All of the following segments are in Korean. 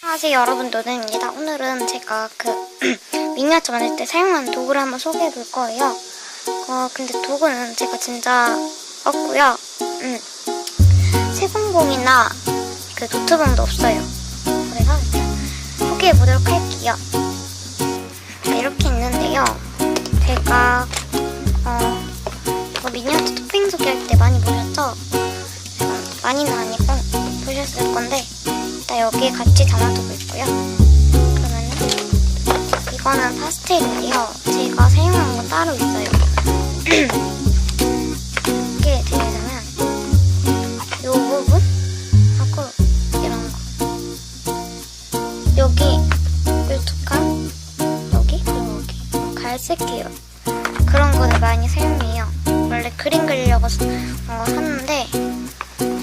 안녕하세요 여러분 노는입니다. 오늘은 제가 그 미니어처 만들 때 사용하는 도구를 한번 소개해 볼 거예요. 어 근데 도구는 제가 진짜 없고요. 음, 세공봉이나 그 노트봉도 없어요. 그래서 소개해 보도록 할게요. 네, 이렇게 있는데요. 제가 어 미니어처 토핑 소개할 때 많이 보셨죠? 어, 많이는 아니고 보셨을 건데 여기에 같이 담아두고 있고요. 그러면은 이거는 파스텔인데요. 제가 사용한 건 따로 있어요. 이게 되려면 이 부분 하고 이런 거 여기 이두칸 여기 그리고 여기 갈색이에요. 그런 거를 많이 사용해요. 원래 그림 그리려고 사- 어, 샀는데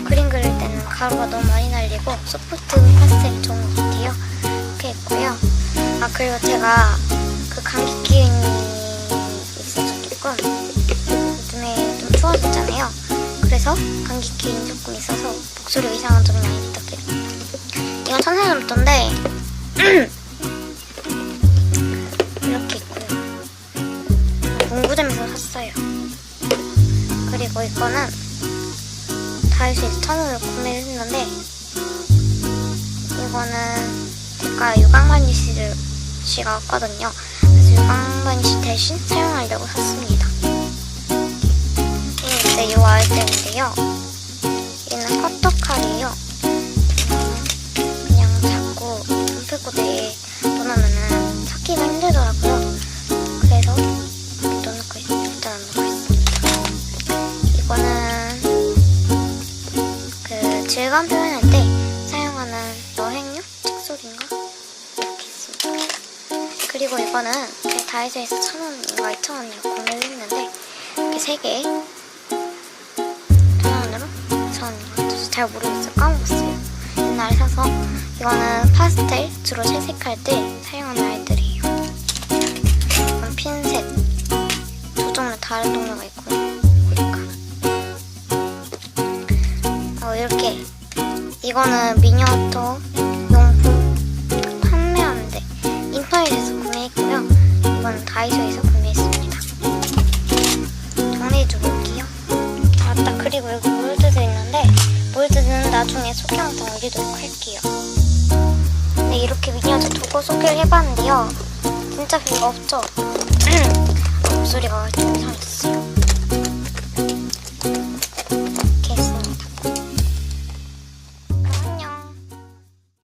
그림 그릴 때는 가루가 너무 날리고 소프트 파스텔이 좋은 것 같아요. 이렇게 있고요. 아 그리고 제가 그 감기 기운이 있어서 조금 요즘에 좀 추워졌잖아요. 그래서 감기 기운이 조금 있어서 목소리가 이상한 점이 많이 부탁드립니다. 이건 천사점도인데 이렇게 있고요. 문구점에서 샀어요. 그리고 이거는 다이소에서 천원을 구매를 했는데 이거는 제가 유광바니쉬를 씨가 왔거든요. 그래서 유광바니쉬 대신 사용하려고 샀습니다. 이게 이제 이 아이템인데요. 얘는 커터 칼이에요. 음, 그냥 자꾸 연필꽂이에 넣어놓으면 찾기가 힘들더라고요. 그래서 넣어놓고 있, 일단 넣고 있습니다. 이거는 그 질감 표현할 때 칙소리인가 이렇게 있습니다. 그리고 이거는 제 다이소에서 천 원인가 이천 원이라 구매를 했는데 이렇게 세 개. 천 원으로 천 원인가 저잘 모르겠어요. 까먹었어요. 옛날에 사서 이거는 파스텔 주로 채색할 때 사용하는 아이들이에요. 이건 핀셋 두 종류 다른 종류가 있고요. 어, 이렇게 이거는 미니어처 해 줄게요. 아, 맞다. 그리고 여기 몰드도 있는데 몰드는 나중에 소개 영상 올리도록 할게요. 네, 이렇게 미니어처 도구 소개를 해봤는데요. 진짜 별거 없죠? 목소리가 좀 이상했어요.